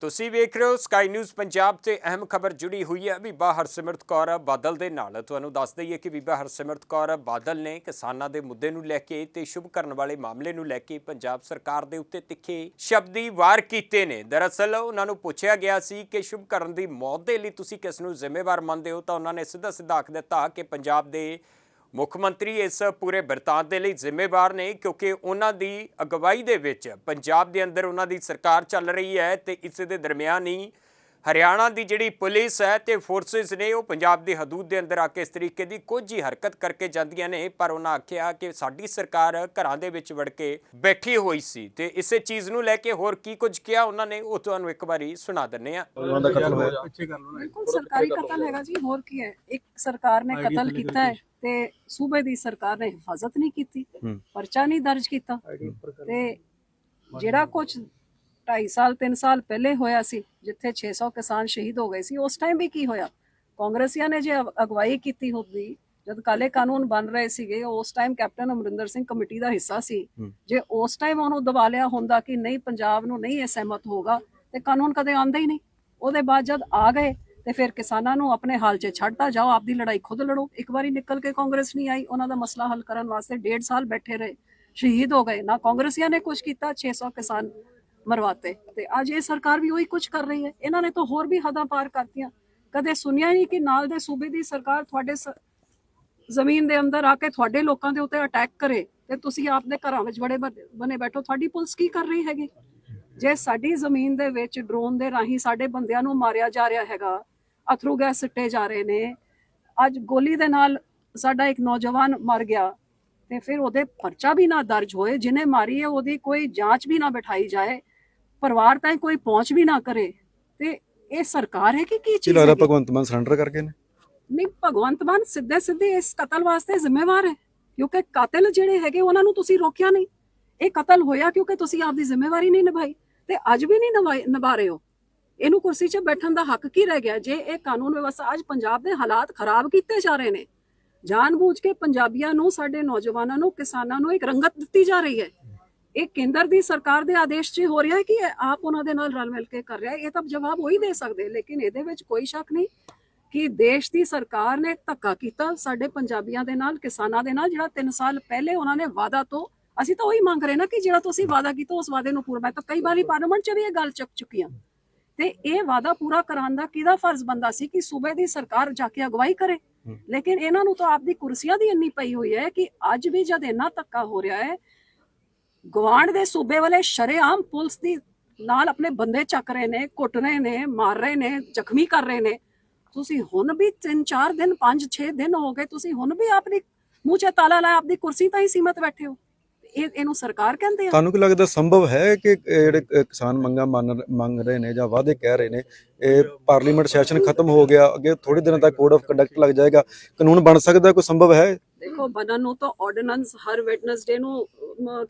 ਤੁਸੀਂ ਵੇਖ ਰਹੇ ਹੋ ਸਕਾਈ ਨਿਊਜ਼ ਪੰਜਾਬ ਤੇ ਅਹਿਮ ਖਬਰ ਜੁੜੀ ਹੋਈ ਹੈ। ਬੀਬਾ ਹਰਸਿਮਰਤ ਕੌਰ ਬਾਦਲ ਦੇ ਨਾਲ। ਤੁਹਾਨੂੰ ਦੱਸ ਦਈਏ ਕਿ ਬੀਬਾ ਹਰਸਿਮਰਤ ਕੌਰ ਬਾਦਲ ਨੇ ਕਿਸਾਨਾਂ ਦੇ ਮੁੱਦੇ ਨੂੰ ਲੈ ਕੇ ਤੇ ਸ਼ੁਭ ਕਰਨ ਵਾਲੇ ਮਾਮਲੇ ਨੂੰ ਲੈ ਕੇ ਪੰਜਾਬ ਸਰਕਾਰ ਦੇ ਉੱਤੇ ਤਿੱਖੇ ਸ਼ਬਦੀ ਵਾਰ ਕੀਤੇ ਨੇ। ਦਰਅਸਲ ਉਹਨਾਂ ਨੂੰ ਪੁੱਛਿਆ ਗਿਆ ਸੀ ਕਿ ਸ਼ੁਭ ਕਰਨ ਦੀ ਮੌਤ ਦੇ ਲਈ ਤੁਸੀਂ ਕਿਸ ਨੂੰ ਜ਼ਿੰਮੇਵਾਰ ਮੰਨਦੇ ਹੋ? ਤਾਂ ਉਹਨਾਂ ਨੇ ਸਿੱਧਾ ਸਿੱਧਾ ਆਖ ਦਿੱਤਾ ਕਿ ਪੰਜਾਬ ਦੇ ਮੁੱਖ ਮੰਤਰੀ ਇਸ ਪੂਰੇ ਬਿਰਤਾਂਤ ਦੇ ਲਈ ਜ਼ਿੰਮੇਵਾਰ ਨੇ ਕਿਉਂਕਿ ਉਹਨਾਂ ਦੀ ਅਗਵਾਈ ਦੇ ਵਿੱਚ ਪੰਜਾਬ ਦੇ ਅੰਦਰ ਉਹਨਾਂ ਦੀ ਸਰਕਾਰ ਚੱਲ ਰਹੀ ਹੈ ਤੇ ਇਸ ਦੇ ਦਰਮਿਆਨ ਹੀ ਹਰਿਆਣਾ ਦੀ ਜਿਹੜੀ ਪੁਲਿਸ ਹੈ ਤੇ ਫੋਰਸਸ ਨੇ ਉਹ ਪੰਜਾਬ ਦੀ ਹਦੂਦ ਦੇ ਅੰਦਰ ਆ ਕੇ ਇਸ ਤਰੀਕੇ ਦੀ ਕੁਝ ਹੀ ਹਰਕਤ ਕਰਕੇ ਜਾਂਦੀਆਂ ਨੇ ਪਰ ਉਹਨਾਂ ਆਖਿਆ ਕਿ ਸਾਡੀ ਸਰਕਾਰ ਘਰਾਂ ਦੇ ਵਿੱਚ ਵੜ ਕੇ ਬੈਠੀ ਹੋਈ ਸੀ ਤੇ ਇਸੇ ਚੀਜ਼ ਨੂੰ ਲੈ ਕੇ ਹੋਰ ਕੀ ਕੁਝ ਕਿਹਾ ਉਹਨਾਂ ਨੇ ਉਹ ਤੁਹਾਨੂੰ ਇੱਕ ਵਾਰੀ ਸੁਣਾ ਦਿੰਨੇ ਆ ਉਹਨਾਂ ਦਾ ਕਤਲ ਹੋਇਆ। ਪਿੱਛੇ ਕਰ ਲਓ ਨਾ। ਬਿਲਕੁਲ ਸਰਕਾਰੀ ਕਤਲ ਹੈਗਾ ਜੀ ਹੋਰ ਕੀ ਹੈ? ਇੱਕ ਸਰਕਾਰ ਨੇ ਕਤਲ ਕੀਤਾ ਹੈ ਤੇ ਸੂਬੇ ਦੀ ਸਰਕਾਰ ਨੇ ਹਿਫਾਜ਼ਤ ਨਹੀਂ ਕੀਤੀ। ਪਰਚਾ ਨਹੀਂ ਦਰਜ ਕੀਤਾ ਤੇ ਜਿਹੜਾ ਕੁਝ 2.5 ਸਾਲ 3 ਸਾਲ ਪਹਿਲੇ ਹੋਇਆ ਸੀ ਜਿੱਥੇ 600 ਕਿਸਾਨ ਸ਼ਹੀਦ ਹੋ ਗਏ ਸੀ ਉਸ ਟਾਈਮ ਵੀ ਕੀ ਹੋਇਆ? ਕਾਂਗਰਸੀਆਂ ਨੇ ਜੇ ਅਗ- ਅਗਵਾਈ ਕੀਤੀ ਹੁੰਦੀ ਜਦ ਕਾਲੇ ਕਾਨੂੰਨ ਬਣ ਰਹੇ ਸੀਗੇ ਉਸ time captain Amarinder Singh committee ਦਾ ਹਿੱਸਾ ਸੀ। ਜੇ ਉਸ ਟਾਈਮ ਉਹਨੂੰ ਦਬਾ ਲਿਆ ਹੁੰਦਾ ਕਿ ਨਹੀਂ ਪੰਜਾਬ ਨੂੰ ਨਹੀਂ ਇਹ ਸਹਿਮਤ ਹੋਗਾ ਤੇ ਕਾਨੂੰਨ ਕਦੇ ਆਂਦਾ ਹੀ ਨਹੀਂ। ਉਹਦੇ ਬਾਅਦ ਜਦ ਆ ਗਏ ਤੇ ਫਿਰ ਕਿਸਾਨਾਂ ਨੂੰ ਆਪਣੇ ਹਾਲ 'ਚ ਛੱਡਤਾ ਜਾਓ ਆਪਦੀ ਲੜਾਈ ਖੁਦ ਲੜੋ। ਇੱਕ ਵਾਰੀ ਨਿਕਲ ਕੇ ਕਾਂਗਰਸ ਨਹੀਂ ਆਈ ਉਹਨਾਂ ਦਾ ਮਸਲਾ ਹੱਲ ਕਰਨ ਵਾਸਤੇ ਡੇਢ ਸਾਲ ਬੈਠੇ ਰਹੇ ਸ਼ਹੀਦ ਹੋ ਗਏ। ਨਾ ਕਾਂਗਰਸੀਆਂ ਨੇ ਕੁਝ ਕੀਤਾ 600 ਕਿਸਾਨ ਮਰਵਾਤੇ। ਤੇ ਅੱਜ ਇਹ ਸਰਕਾਰ ਵੀ ਉਹੀ ਕੁਝ ਕਰ ਰਹੀ ਹੈ। ਇਹਨਾਂ ਨੇ ਤਾਂ ਹੋਰ ਵੀ ਹੱਦਾਂ ਪਾਰ ਕਰਤੀਆਂ। ਕਦੇ ਸੁਣਿਆ ਨਹੀਂ ਕਿ ਨਾਲ ਦੇ ਸੂਬੇ ਦੀ ਸਰਕਾਰ ਤੁਹਾਡੇ ਸ- ਜ਼ਮੀਨ ਦੇ ਅੰਦਰ ਆ ਕੇ ਤੁਹਾਡੇ ਲੋਕਾਂ ਦੇ ਉੱਤੇ ਅਟੈਕ ਕਰੇ ਤੇ ਤੁਸੀਂ ਆਪਦੇ ਘਰਾਂ ਵਿੱਚ ਬੜੇ ਬ- ਬਨੇ ਬੈਠੋ। ਤੁਹਾਡੀ ਪੁਲਿਸ ਕੀ ਕਰ ਰਹੀ ਹੈਗੀ? ਜੇ ਸਾਡੀ ਜ਼ਮੀਨ ਦੇ ਵਿੱਚ ਡਰੋਨ ਦੇ ਰਾਹੀਂ ਸਾਡੇ ਬੰਦਿਆਂ ਨੂੰ ਮਾਰਿਆ ਜਾ ਰਿਹਾ ਹੈਗਾ, ਅਥਰੂ ਗੈਸ ਸਿੱਟੇ ਜਾ ਰਹੇ ਨੇ, ਅੱਜ ਗੋਲੀ ਦੇ ਨਾਲ ਸਾਡਾ ਇੱਕ ਨੌਜਵਾਨ ਮਰ ਗਿਆ, ਤੇ ਫਿਰ ਉਹਦੇ ਪਰਚਾ ਵੀ ਨਾ ਦਰਜ ਹੋਏ ਜਿਨੇ ਮਾਰੀ ਹੈ, ਉਹਦੀ ਕੋਈ ਜਾਂਚ ਵੀ ਨਾ ਬਿਠਾਈ ਜਾਏ ਪਰਿਵਾਰ ਤਾਈਂ ਕੋਈ ਪਹੁੰਚ ਵੀ ਨਾ ਕਰੇ। ਤੇ ਇਹ ਸਰਕਾਰ ਹੈ ਕਿ ਕੀ ਚੀਜ਼ ਲੱਗਦਾ ਹੈ ਭਗਵੰਤ ਮਾਨ ਸਰੈਂਡਰ ਕਰਕੇ ਨੇ। ਨਹੀਂ ਭਗਵੰਤ ਮਾਨ ਸਿੱਧੇ ਸਿੱਧੇ ਇਸ ਕਤਲ ਵਾਸਤੇ ਜ਼ਿੰਮੇਵਾਰ ਹੈ। ਕਿਉਂਕਿ ਕਾਤਲ ਜਿਹੜੇ ਹੈਗੇ ਉਹਨਾਂ ਨੂੰ ਤੁਸੀਂ ਰੋਕਿਆ ਨਹੀਂ। ਇਹ ਕਤਲ ਹੋਇਆ ਕਿਉਂਕਿ ਤੁਸੀਂ ਆਪਦੀ ਜ਼ਿੰਮੇਵਾਰੀ ਨਹੀਂ ਨਿਭਾਈ। ਤੇ ਅੱਜ ਵੀ ਨਹੀਂ ਨਿਭਾ ਰਹੇ ਹੋ। ਇਹਨੂੰ ਕੁਰਸੀ 'ਚ ਬੈਠਣ ਦਾ ਹੱਕ ਕੀ ਰਹਿ ਗਿਆ? ਜੇ ਇਹ ਕਾਨੂੰਨ ਵਿਵਸਥਾ ਅੱਜ ਪੰਜਾਬ ਦੇ ਹਾਲਾਤ ਖਰਾਬ ਕੀਤੇ ਜਾ ਰਹੇ ਨੇ ਜਾਣਬੁੱਝ ਕੇ ਪੰਜਾਬੀਆਂ ਨੂੰ ਸਾਡੇ ਨੌਜਵਾਨਾਂ ਨੂੰ ਕਿਸਾਨਾਂ ਨੂੰ ਇੱਕ ਰੰਗਤ ਦਿੱਤੀ ਜਾ ਰਹੀ ਹੈ। ਇਹ ਕੇਂਦਰ ਦੀ ਸਰਕਾਰ ਦੇ ਆਦੇਸ਼ 'ਚ ਹੋ ਰਿਹਾ ਹੈ ਕਿ ਆਪ ਉਹਨਾਂ ਦੇ ਨਾਲ ਰਲ ਮਿਲ ਕੇ ਕਰ ਰਿਹਾ ਹੈ। ਇਹ ਤਾਂ ਜਵਾਬ ਉਹੀ ਦੇ ਸਕਦੇ ਲੇਕਿਨ ਇਹਦੇ ਵਿੱਚ ਕੋਈ ਸ਼ੱਕ ਨਹੀਂ ਕਿ ਦੇਸ਼ ਦੀ ਸਰਕਾਰ ਨੇ ਧੱਕਾ ਕੀਤਾ ਸਾਡੇ ਪੰਜਾਬੀਆਂ ਦੇ ਨਾਲ ਕਿਸਾਨਾਂ ਦੇ ਨਾਲ ਜਿਹੜਾ 3 ਸਾਲ ਪਹਿਲੇ ਉਹਨਾਂ ਨੇ ਵਾਅਦਾ ਤੋਂ ਅਸੀਂ ਤਾਂ ਉਹੀ ਮੰਗ ਰਹੇ ਨਾ ਕਿ ਜਿਹੜਾ ਤੁਸੀਂ ਵਾਅਦਾ ਕੀਤਾ ਉਸ ਵਾਅਦੇ ਨੂੰ ਪੂਰਾ ਮੈਂ ਤਾਂ ਕਈ ਵਾਰੀ ਪਾਰਲੀਮੈਂਟ 'ਚ ਵੀ ਇਹ ਗੱਲ ਚੱਕ ਚੁੱਕੀ ਹਾਂ। ਤੇ ਇਹ ਵਾਅਦਾ ਪੂਰਾ ਕਰਾਉਣ ਦਾ ਕਿਹਦਾ ਫਰਜ਼ ਬੰਦਾ ਸੀ ਕਿ ਸੂਬੇ ਦੀ ਸਰਕਾਰ ਜਾ ਕੇ ਅਗਵਾਈ ਕਰੇ। ਲੇਕਿਨ ਇਹਨਾਂ ਨੂੰ ਤਾਂ ਆਪਦੀ ਕੁਰਸੀਆਂ ਦੀ ਇੰਨੀ ਪਈ ਹੋਈ ਹੈ ਕਿ ਅੱਜ ਵੀ ਜਦ ਇੰਨਾ ਧੱਕਾ ਹੋ ਰਿਹਾ ਹੈ ਗਵਾਂਡ ਦੇ ਸੂਬੇ ਵਾਲੇ ਸ਼ਰੇਆਮ ਪੁਲਿਸ ਦੀ ਨਾਲ ਆਪਣੇ ਬੰਦੇ ਚੱਕ ਰਹੇ ਨੇ ਕੁੱਟ ਰਹੇ ਨੇ ਮਾਰ ਰਹੇ ਨੇ ਜ਼ਖਮੀ ਕਰ ਰਹੇ ਨੇ। ਤੁਸੀਂ ਹੁਣ ਵੀ 3-4 ਦਿਨ 5-6 ਦਿਨ ਹੋ ਗਏ ਤੁਸੀਂ ਹੁਣ ਵੀ ਆਪਣੀ ਮੂੰਹ 'ਚ ਤਾਲਾ ਲਾਇਆ ਆਪਦੀ ਕੁਰਸੀ ਤਾਂ ਹੀ ਸੀਮਤ ਬੈਠੇ ਹੋ। ਇਹ ਇਹਨੂੰ ਸਰਕਾਰ ਕਹਿੰਦੇ ਆ? ਤੁਹਾਨੂੰ ਕੀ ਲੱਗਦਾ ਸੰਭਵ ਹੈ ਕਿ ਜਿਹੜੇ ਕਿਸਾਨ ਮੰਗਾਂ ਮੰਗ ਰਹੇ ਨੇ ਜਾਂ ਵਾਅਦੇ ਕਹਿ ਰਹੇ ਨੇ ਇਹ ਪਾਰਲੀਮੈਂਟ ਸੈਸ਼ਨ ਖਤਮ ਹੋ ਗਿਆ ਅੱਗੇ ਥੋੜੇ ਦਿਨਾਂ ਤੱਕ ਕੋਡ ਆਫ ਕੰਡਕਟ ਲੱਗ ਜਾਏਗਾ। ਕਾਨੂੰਨ ਬਣ ਸਕਦਾ ਕੋਈ ਸੰਭਵ ਹੈ? ਦੇਖੋ ਬਣਨ ਨੂੰ ਤਾਂ ਆਰਡੀਨੈਂਸ ਹਰ ਵੈਡਨਸਡੇ ਨੂੰ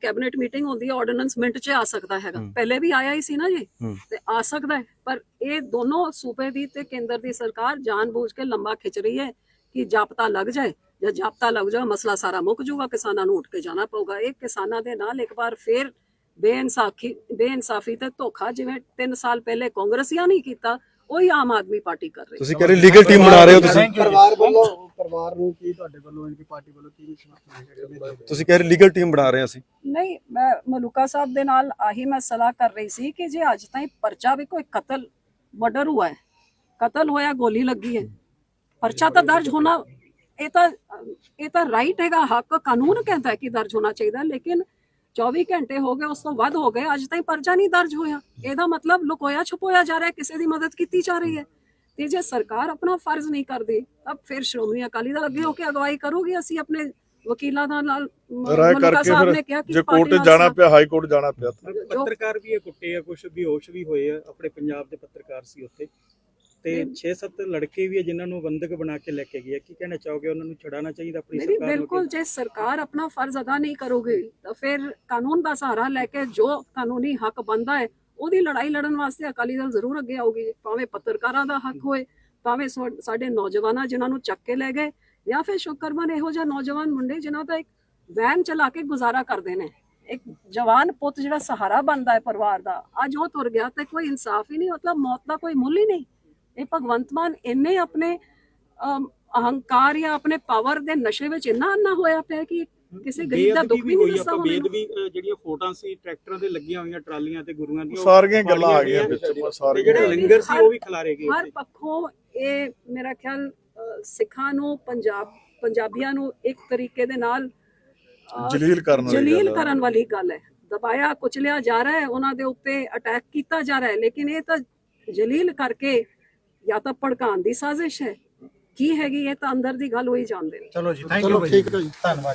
ਕੈਬਨਿਟ ਮੀਟਿੰਗ ਹੁੰਦੀ ਹੈ ਆਰਡੀਨੈਂਸ ਮਿੰਟ 'ਚ ਆ ਸਕਦਾ ਹੈਗਾ। ਪਹਿਲੇ ਵੀ ਆਇਆ ਹੀ ਸੀ ਨਾ ਜੀ। ਤੇ ਆ ਸਕਦਾ ਹੈ ਪਰ ਇਹ ਦੋਨੋਂ ਸੂਬੇ ਦੀ ਤੇ ਕੇਂਦਰ ਦੀ ਸਰਕਾਰ ਜਾਣਬੁੱਝ ਕੇ ਲੰਬਾ ਖਿੱਚ ਰਹੀ ਹੈ ਕਿ ਜਾਪਤਾ ਲੱਗ ਜਾਏ ਜੇ ਜਾਪਤਾ ਲੱਗ ਜਾਏ ਮਸਲਾ ਸਾਰਾ ਮੁੱਕ ਜਾਊਗਾ ਕਿਸਾਨਾਂ ਨੂੰ ਉੱਠ ਕੇ ਜਾਣਾ ਪਊਗਾ ਇਹ ਕਿਸਾਨਾਂ ਦੇ ਨਾਲ ਇੱਕ ਵਾਰ ਫੇਰ ਬੇਇਨਸਾਫੀ ਬੇਇਨਸਾਫੀ ਤੇ ਧੋਖਾ ਜਿਵੇਂ 3 ਸਾਲ ਪਹਿਲੇ ਕਾਂਗਰਸੀਆਂ ਨਹੀਂ ਕੀਤਾ ਉਹੀ ਆਮ ਆਦਮੀ ਪਾਰਟੀ ਕਰ ਰਹੀ ਹੈ। ਤੁਸੀਂ ਕਹਿ ਰਹੇ ਲੀਗਲ ਟੀਮ ਬਣਾ ਰਹੇ ਹੋ ਤੁਸੀਂ। ਪਰਿਵਾਰ ਵੱਲੋਂ ਪਰਿਵਾਰ ਨੂੰ ਕੀ ਤੁਹਾਡੇ ਵੱਲੋਂ ਇਨਕੀ ਪਾਰਟੀ ਵੱਲੋਂ ਕੀ ਸਮਰਥਨ ਹੈ ਤੁਸੀਂ ਕਹਿ ਰਹੇ ਲੀਗਲ ਟੀਮ ਬਣਾ ਰਹੇ ਅਸੀਂ। ਨਹੀਂ ਮੈਂ ਮਲੂਕਾ ਸਾਹਿਬ ਦੇ ਨਾਲ ਆਹੀ ਮੈਂ ਸਲਾਹ ਕਰ ਰਹੀ ਸੀ ਕਿ ਜੇ ਅੱਜ ਤਾਈਂ ਪਰਚਾ ਵੀ ਕੋਈ ਕਤਲ ਮਰਡਰ ਹੁਆ ਹੈ ਕਤਲ ਹੋਇਆ ਗੋਲੀ ਲੱਗੀ ਹੈ ਪਰਚਾ ਤਾਂ ਦਰਜ ਹੋਣਾ ਇਹ ਤਾਂ ਇਹ ਤਾਂ ਰਾਈਟ ਹੈਗਾ ਹੱਕ ਕਾਨੂੰਨ ਕਹਿੰਦਾ ਹੈ ਕਿ ਦਰਜ ਹੋਣਾ ਚਾਹੀਦਾ ਲੇਕਿਨ 24 ਘੰਟੇ ਹੋ ਗਏ ਉਸ ਤੋਂ ਵੱਧ ਹੋ ਗਏ ਅੱਜ ਤਾਈਂ ਪਰਚਾ ਨਹੀਂ ਦਰਜ ਹੋਇਆ। ਇਹਦਾ ਮਤਲਬ ਲੁਕੋਇਆ ਛੁਪੋਇਆ ਜਾ ਰਿਹਾ ਹੈ, ਕਿਸੇ ਦੀ ਮਦਦ ਕੀਤੀ ਜਾ ਰਹੀ ਹੈ। ਤੇ ਜੇ ਸਰਕਾਰ ਆਪਣਾ ਫਰਜ਼ ਨਹੀਂ ਕਰਦੀ ਤਾਂ ਫਿਰ ਸ਼੍ਰੋਮਣੀ ਅਕਾਲੀ ਦਲ ਅੱਗੇ ਹੋ ਕੇ ਅਗਵਾਈ ਕਰੂਗੀ। ਅਸੀਂ ਆਪਣੇ ਵਕੀਲਾਂ ਦਾ ਨਾਲ ਮ- ਰਾਏ ਮਲੂਕਾ ਕਰਕੇ ਸਾਹਿਬ ਨੇ ਕਿਹਾ ਕਿ ਜੇ ਕੋਰਟ ਜਾਣਾ ਪਿਆ ਹਾਈ ਕੋਰਟ ਜਾਣਾ ਪਿਆ। ਪੱਤਰਕਾਰ ਵੀ ਇਹ ਕੁੱਟੇ ਆ ਕੁਝ ਬੇਹੋਸ਼ ਵੀ ਹੋਏ ਆ ਆਪਣੇ ਪੰਜਾਬ ਦੇ ਪੱਤਰਕਾਰ ਸੀ ਉੱਥੇ। ਤੇ ਨਹੀਂ। 6-7 ਲੜਕੇ ਵੀ ਆ ਜਿਨ੍ਹਾਂ ਨੂੰ ਬੰਦਕ ਬਣਾ ਕੇ ਲੈ ਕੇ ਗਏ। ਕੀ ਕਹਿਣਾ ਚਾਹੋਗੇ? ਉਹਨਾਂ ਨੂੰ ਛਡਾਣਾ ਚਾਹੀਦਾ ਆਪਣੀ ਸਰਕਾਰ ਨੂੰ ਬਿਲਕੁਲ ਜੇ ਸਰਕਾਰ ਆਪਣਾ ਫਰਜ਼ ਅਦਾ ਨਹੀਂ ਕਰੋਗੇ ਤਾਂ ਫਿਰ ਕਾਨੂੰਨ ਦਾ ਸਹਾਰਾ ਲੈ ਕੇ ਜੋ ਕਾਨੂੰਨੀ ਹੱਕ ਬੰਦਾ ਹੈ ਉਹਦੀ ਲੜਾਈ ਲੜਨ ਵਾਸਤੇ ਅਕਾਲੀ ਦਲ ਜ਼ਰੂਰ ਅੱਗੇ ਆਊਗੀ। ਭਾਵੇਂ ਪੱਤਰਕਾਰਾਂ ਦਾ ਹੱਕ ਹੋਏ ਭਾਵੇਂ ਸਾਡੇ ਨੌਜਵਾਨਾਂ ਜਿਨ੍ਹਾਂ ਨੂੰ ਚੱਕ ਕੇ ਲੈ ਗਏ ਜਾਂ ਫਿਰ ਸ਼ੁਕਰਮਨ ਇਹੋ ਜਿਹਾ ਨੌਜਵਾਨ ਮੁੰਡੇ ਜਿਨ੍ਹਾਂ ਦਾ ਇੱਕ ਵੈਨ ਚਲਾ ਕੇ ਗੁਜ਼ਾਰਾ ਕਰਦੇ ਨੇ। ਇੱਕ ਜਵਾਨ ਪੁੱਤ ਜਿਹੜਾ ਸਹਾਰਾ ਬਣਦਾ ਹੈ ਪਰਿਵਾਰ ਦਾ ਅੱਜ ਉਹ ਤੁਰ ਗਿਆ ਤੇ ਕੋਈ ਇਨਸਾਫ ਹੀ ਨਹੀਂ ਮਤਲਬ ਮੌਤ ਦਾ ਕੋਈ ਮੁੱਲ ਹੀ ਨਹੀਂ। ਇਹ ਭਗਵੰਤ ਮਾਨ ਇੰਨੇ ਆਪਣੇ ਅਹੰਕਾਰ ਜਾਂ ਆਪਣੇ ਪਾਵਰ ਦੇ ਨਸ਼ੇ ਵਿੱਚ ਇੰਨਾ ਅੰਨਾ ਹੋਇਆ ਪਿਆ ਕਿ ਕਿਸੇ ਗਰੀਬ ਦਾ ਦੁੱਖ ਵੀ ਨਹੀਂ ਦੱਸਦਾ ਬੇਅਦਬੀ ਅ, ਜਿਹੜੀਆਂ ਫੋਟੋਆਂ ਸੀ ਟਰੈਕਟਰਾਂ ਤੇ ਲੱਗੀਆਂ ਹੋਈਆਂ ਟਰਾਲੀਆਂ ਤੇ ਗੁਰੂਆਂ ਦੀਆਂ ਸਾਰੀਆਂ ਗੱਲਾਂ ਆ ਗਈਆਂ ਵਿੱਚ ਤੇ ਸਾਰੀਆਂ ਜਿਹੜੇ ਲੰਗਰ ਸੀ ਉਹ ਵੀ ਖਿਲਾਰੇ ਗਏ ਹਰ। ਪੱਖੋਂ ਇਹ ਮੇਰਾ ਖਿਆਲ ਸਿੱਖਾਂ ਨੂੰ ਪੰਜਾਬ ਪੰਜਾਬੀਆਂ ਨੂੰ ਇੱਕ ਤਰੀਕੇ ਦੇ ਨਾਲ ਜਲੀਲ ਕਰਨ ਵਾਲੀ ਜਲੀਲ। ਕਰਨ ਵਾਲੀ ਗੱਲ ਹੈ ਦਬਾਇਆ ਕੁਚਲਿਆ ਜਾ ਰਿਹਾ ਹੈ ਉਹਨਾਂ ਦੇ ਉੱਤੇ ਅਟੈਕ ਕੀਤਾ ਜਾ ਰਿਹਾ ਹੈ ਲੇਕਿਨ ਇਹ ਤਾਂ ਜਲੀਲ ਕਰਕੇ ਜਾਂ ਤਾਂ ਭੜਕਾਉਣ ਦੀ ਸਾਜ਼ਿਸ਼ ਹੈ। ਕੀ ਹੈਗੀ ਇਹ ਤਾਂ ਅੰਦਰ ਦੀ ਗੱਲ ਹੋਈ ਜਾਣਦੇ ਨੇ। ਚਲੋ ਜੀ ਥੈਂਕ ਯੂ ਠੀਕ ਹੈ ਜੀ। ਧੰਨਵਾਦ।